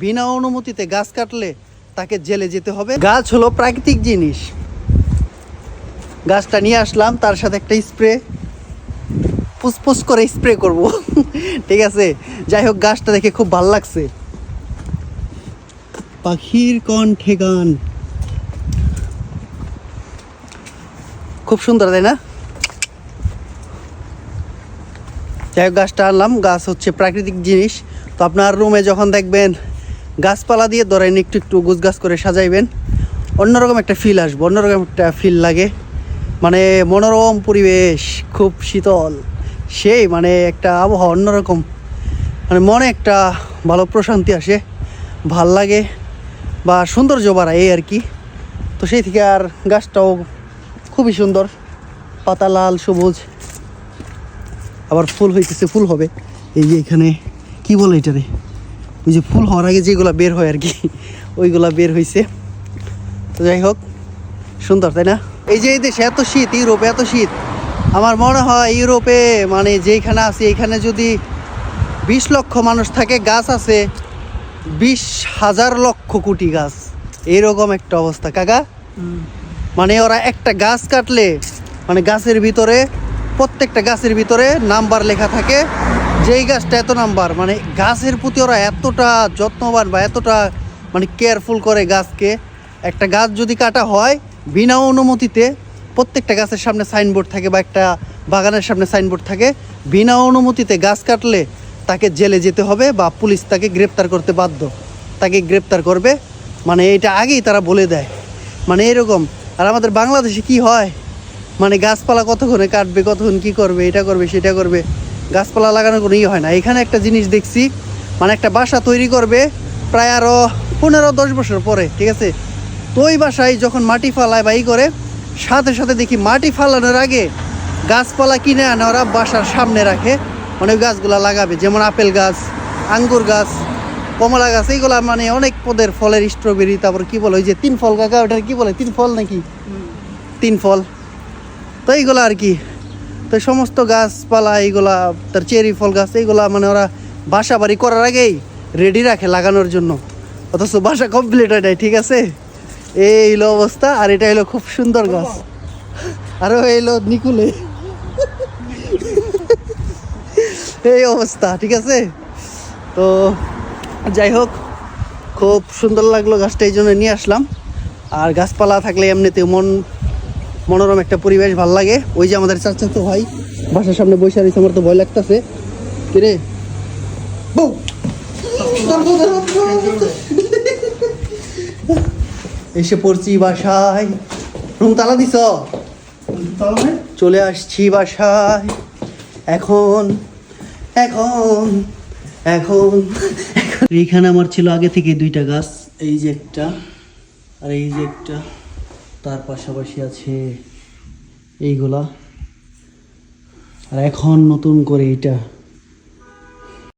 বিনা অনুমতিতে গাছ কাটলে তাকে জেলে যেতে হবে। গাছ হলো প্রাকৃতিক জিনিস। গাছটা নিয়ে আসলাম, তার সাথে একটা স্প্রে। ফুসফুস করে স্প্রে করব। ঠিক আছে? যাই হোক, গাছটা দেখে খুব ভালো লাগছে। পাখির কণ্ঠে গান। খুব সুন্দর, তাই না? যাই হোক, গাছটা আনলাম। গাছ হচ্ছে প্রাকৃতিক জিনিস। তো আপনার রুমে যখন দেখবেন গাছপালা দিয়ে ধরেন একটু একটু গুছ গাছ করে সাজাইবেন। অন্যরকম একটা ফিল আসবে, অন্যরকম একটা ফিল লাগে। মানে মনোরম পরিবেশ, খুব শীতল। সেই মানে একটা আবহাওয়া অন্যরকম। মানে মনে একটা ভালো প্রশান্তি আসে, ভালো লাগে বা সৌন্দর্য বাড়ায় এই আর কি। তো সেই থেকে আর গাছটাও খুবই সুন্দর, পাতা লাল, সবুজ। আবার ফুল হইতেছে, ফুল হবে। এই যে এখানে, কি বলে এটারে? ওই যে ফুল হওয়ার আগে যেগুলো বের হয় আর কি, ওইগুলা বের হয়েছে তো যাই হোক, সুন্দর, তাই না? এই যে এই দেশে এত শীত, ইউরোপে এত শীত, আমার মনে হয় ইউরোপে মানে যেখানে আছে, এখানে যদি বিশ লক্ষ মানুষ থাকে, গাছ আছে, বিশ হাজার লক্ষ কোটি গাছ। এইরকম একটা অবস্থা, কাকা। মানে ওরা একটা গাছ কাটলে মানে গাছের ভিতরে, প্রত্যেকটা গাছের ভিতরে নাম্বার লেখা থাকে যেই গাছটা এত নাম্বার মানে গাছের প্রতি ওরা এতটা যত্নবান বা এতটা মানে কেয়ারফুল করে গাছকে, একটা গাছ যদি কাটা হয় বিনা অনুমতিতে প্রত্যেকটা গাছের সামনে সাইনবোর্ড থাকে বা একটা বাগানের সামনে সাইনবোর্ড থাকে, বিনা অনুমতিতে গাছ কাটলে তাকে জেলে যেতে হবে বা পুলিশ তাকে গ্রেপ্তার করতে বাধ্য। তাকে গ্রেপ্তার করবে মানে এটা আগেই তারা বলে দেয়। মানে এরকম, আর আমাদের বাংলাদেশে কি হয়? মানে গাছপালা কতক্ষণে কাটবে, কতক্ষণ কি করবে, এটা করবে, সেটা করবে গাছপালা লাগানোর কোনো ইয়ে হয় না। এখানে একটা জিনিস দেখছি মানে একটা বাসা তৈরি করবে প্রায় আরও পনেরো দশ বছর পরে ঠিক আছে? তো ওই বাসায় যখন মাটি ফালায় বা ই করে সাথে সাথে দেখি মাটি ফালানোর আগে গাছপালা কিনে আনে ওরা বাসার সামনে রাখে মানে ওই গাছগুলা লাগাবে যেমন আপেল গাছ আঙ্গুর গাছ কমলা গাছ এইগুলা মানে অনেক পদের ফলের স্ট্রবেরি তারপর কি বলে ওই যে তিন ফল কাকা ওটার কি বলে তিন ফল নাকি? তিন ফল। তো এইগুলো আর কি। তো সমস্ত গাছপালা, এইগুলা, তার চেরি ফল গাছ, এইগুলা মানে ওরা বাসা বাড়ি করার আগেই রেডি রাখে লাগানোর জন্য। অথচ বাসা কমপ্লিট হয় নাই, ঠিক আছে? এই হলো অবস্থা, আর এটা হলো খুব সুন্দর গাছ। আরও এলো নিকুলে। এই অবস্থা, ঠিক আছে? তো যাই হোক, খুব সুন্দর লাগল গাছটা, এই জন্য নিয়ে আসলাম। আর গাছপালা থাকলে এমনিতে মন মনোরম একটা পরিবেশ, ভালো লাগে। ওই যে আমাদের চাচা তো ভাই, বাসার সামনে বসে রয়েছে, আমার তো ভয় লাগতেছে। কিরে! এসে পড়ছি বাসায়। রুম তালা দিছ? চলে আসছি বাসায়। এখন এখন, এখন- এইখানে আমার ছিল আগে থেকে দুইটা গাছ। এই যে একটা, আর এই যে একটা। তার পাশাপাশি আছে এইগুলা। আর এখন নতুন করে এইটা